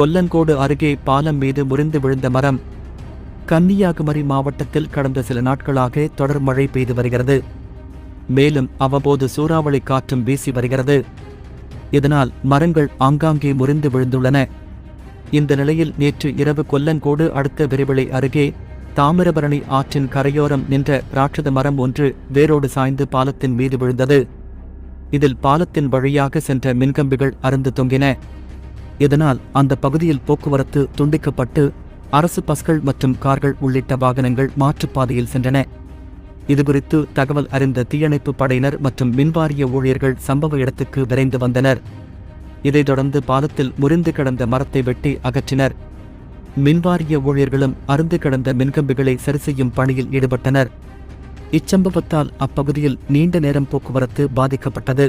கொல்லங்கோடு அருகே பாலம் மீது முறிந்து விழுந்த மரம். கன்னியாகுமரி மாவட்டத்தில் கடந்த சில நாட்களாக தொடர் மழை பெய்து வருகிறது. மேலும் அவ்வப்போது சூறாவளி காற்றும் வீசி வருகிறது. இதனால் மரங்கள் ஆங்காங்கே முறிந்து விழுந்துள்ளன. இந்த நிலையில் நேற்று இரவு கொல்லங்கோடு அடுத்த விரைவிலை அருகே தாமிரபரணி ஆற்றின் கரையோரம் நின்ற ராட்சத மரம் ஒன்று வேரோடு சாய்ந்து பாலத்தின் மீது விழுந்தது. இதில் பாலத்தின் வழியாக சென்ற மின்கம்பிகள் அருந்து தொங்கின. இதனால் அந்த பகுதியில் போக்குவரத்து துண்டிக்கப்பட்டு அரசு பஸ்கள் மற்றும் கார்கள் உள்ளிட்ட வாகனங்கள் மாற்றுப்பாதையில் சென்றன. இதுகுறித்து தகவல் அறிந்த தீயணைப்பு படையினர் மற்றும் மின்வாரிய ஊழியர்கள் சம்பவ இடத்துக்கு விரைந்து வந்தனர். இதைத் தொடர்ந்து பாலத்தில் முறிந்து கிடந்த மரத்தை வெட்டி அகற்றினர். மின்வாரிய ஊழியர்களும் அருந்து கிடந்த மின்கம்பிகளை சரி செய்யும் பணியில் ஈடுபட்டனர். இச்சம்பவத்தால் அப்பகுதியில் நீண்ட நேரம் போக்குவரத்து பாதிக்கப்பட்டது.